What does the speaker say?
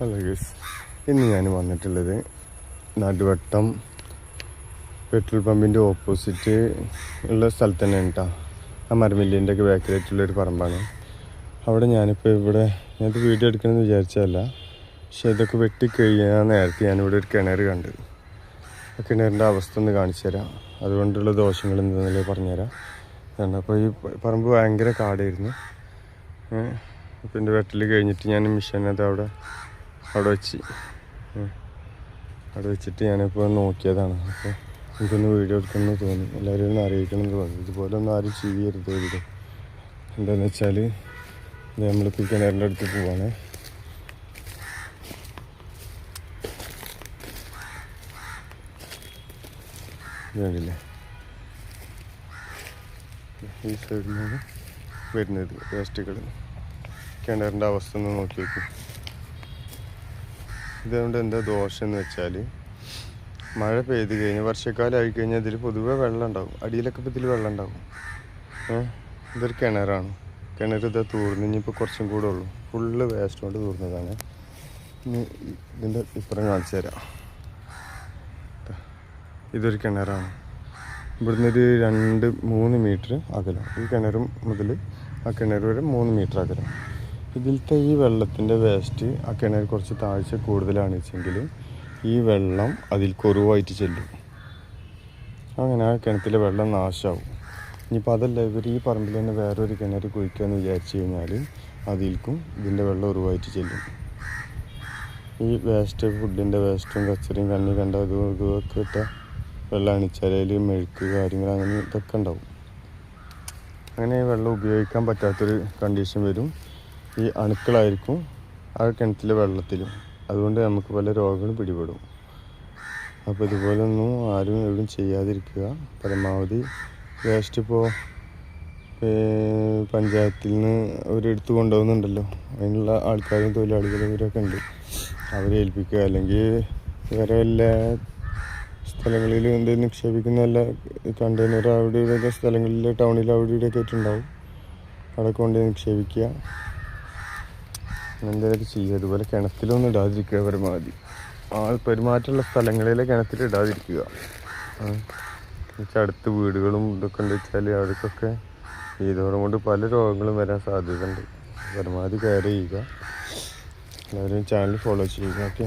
Hello guess ഇന്ന് ഞാൻ വന്നിട്ടുള്ളത് നടുവട്ടം പെട്രോൾ പമ്പിന്റെ ഓപ്പോസിറ്റ് ഉള്ള സ്ഥലത്ത് തന്നെ കേട്ടോ ആ മരമില്ലിന്റെ ഒക്കെ ബാക്കിലായിട്ടുള്ളൊരു പറമ്പാണ്. അവിടെ ഞാനിപ്പോൾ ഇവിടെ ഞാനിത് വീഡിയോ എടുക്കണമെന്ന് വിചാരിച്ചതല്ല. പക്ഷേ ഇതൊക്കെ വെട്ടി കഴിയാൻ നേരത്തെ ഞാനിവിടെ ഒരു കിണർ കണ്ട്. ആ കിണറിന്റെ അവസ്ഥ ഒന്ന് കാണിച്ചു തരാം. അതുകൊണ്ടുള്ള ദോഷങ്ങൾ എന്തെന്നല്ലേ പറഞ്ഞുതരാം. അപ്പോൾ ഈ പറമ്പ് ഭയങ്കര കാടായിരുന്നു. അപ്പം എന്റെ വെട്ടൽ കഴിഞ്ഞിട്ട് ഞാൻ മിഷനത് അവിടെ അവിടെ വെച്ച്. അവിടെ വെച്ചിട്ട് ഞാനിപ്പോൾ നോക്കിയതാണ്. അപ്പോൾ എനിക്കൊന്ന് വീഡിയോ എടുക്കണമെന്ന് തോന്നി. എല്ലാവരും ഒന്ന് അറിയിക്കണമെന്ന് തോന്നി. ഇതുപോലെ ഒന്നും ആരും ചെയ്യരുത് വീഡിയോ എന്താണെന്ന് വെച്ചാൽ നമ്മളിപ്പോൾ കിണറിന്റെ അടുത്ത് പോവാണ്. ഈ സൈഡിൽ നിന്നാണ് വരുന്നത്. വേസ്റ്റുകൾ കിണറിന്റെ അവസ്ഥ ഒന്ന് നോക്കും ഇതുകൊണ്ട് എന്താ ദോഷം എന്ന് വെച്ചാൽ മഴ പെയ്ത് കഴിഞ്ഞ് വർഷക്കാലം ആയി കഴിഞ്ഞാൽ ഇതിൽ പൊതുവെ വെള്ളം ഉണ്ടാവും അടിയിലൊക്കെ ഇപ്പോൾ ഇതിൽ വെള്ളം ഉണ്ടാവും ഏഹ് ഇതൊരു കിണറാണ്. കിണർ ഇതാ തൂർന്ന് ഇനിയിപ്പോൾ കുറച്ചും കൂടെ ഉള്ളൂ. ഫുള്ള് വേസ്റ്റ് കൊണ്ട് തൂർന്നതാണ്. ഇനി ഇതിന്റെ ഇപ്പുറം കാണിച്ചു തരാം. ഇതൊരു കിണറാണ്. ഇവിടുന്ന് ഒരു രണ്ട് മൂന്ന് മീറ്റർ അകലം. ഈ കിണറും മുതൽ ആ കിണർ വരെ മൂന്ന് മീറ്റർ അകലം. ഇതിലത്തെ ഈ വെള്ളത്തിന്റെ വേസ്റ്റ് ആ കിണർ കുറച്ച് താഴ്ച കൂടുതലാണ് വെച്ചെങ്കിൽ ഈ വെള്ളം അതിൽ കുറവായിട്ട് ചെല്ലും. അങ്ങനെ ആ കിണറ്റിലെ വെള്ളം നാശമാവും ഇനിയിപ്പോൾ അതല്ല ഇവർ ഈ പറമ്പിൽ തന്നെ വേറൊരു കിണർ കുഴിക്കുകയെന്ന് വിചാരിച്ചു കഴിഞ്ഞാൽ അതിൽക്കും ഇതിന്റെ വെള്ളം ഉറവായിട്ട് ചെല്ലും. ഈ വേസ്റ്റ് ഫുഡിന്റെ വേസ്റ്റും കച്ചറിയും കണ്ണി കണ്ട അതും ഇതുമൊക്കെ ഇട്ട വെള്ളം അണിച്ചാലേൽ മെഴുക്ക് കാര്യങ്ങൾ അങ്ങനെ ഇതൊക്കെ ഉണ്ടാവും. അങ്ങനെ ഈ വെള്ളം ഉപയോഗിക്കാൻ പറ്റാത്തൊരു കണ്ടീഷൻ വരും. ഈ അണുക്കളായിരിക്കും ആ കിണറ്റിലെ വെള്ളത്തിലും. അതുകൊണ്ട് നമുക്ക് പല രോഗങ്ങളും പിടിപെടും. അപ്പോൾ ഇതുപോലൊന്നും ആരും എവിടെയും ചെയ്യാതിരിക്കുക. പരമാവധി വേസ്റ്റ് ഇപ്പോൾ പഞ്ചായത്തിൽ നിന്ന് അവരെടുത്ത് കൊണ്ടുപോകുന്നുണ്ടല്ലോ. അതിനുള്ള ആൾക്കാരും തൊഴിലാളികളും ഇവരൊക്കെ ഉണ്ട്. അവരെ ഏൽപ്പിക്കുക. അല്ലെങ്കിൽ വേറെ എല്ലാ സ്ഥലങ്ങളിലും എന്ത് നിക്ഷേപിക്കുന്ന എല്ലാ കണ്ടെയ്നർ അവിടെ ഇവിടെയൊക്കെ സ്ഥലങ്ങളിൽ ടൗണിൽ അവിടെ ഇവിടെയൊക്കെ ആയിട്ടുണ്ടാവും അവിടെ കൊണ്ടുപോയി നിക്ഷേപിക്കുക. എന്തായാലും ചെയ്യുക. അതുപോലെ കിണറ്റിലൊന്നും ഇടാതിരിക്കുക പരമാവധി. ആൾ പെരുമാറ്റമുള്ള സ്ഥലങ്ങളിലെ കിണറ്റിൽ ഇടാതിരിക്കുക. അടുത്ത് വീടുകളും ഇതൊക്കെ ഉണ്ട് വെച്ചാൽ അവർക്കൊക്കെ ഇതോടും കൊണ്ട് പല രോഗങ്ങളും വരാൻ സാധ്യതയുണ്ട്. പരമാവധി കെയർ ചെയ്യുക. എല്ലാവരും ചാനൽ ഫോളോ ചെയ്യുക. ഓക്കെ.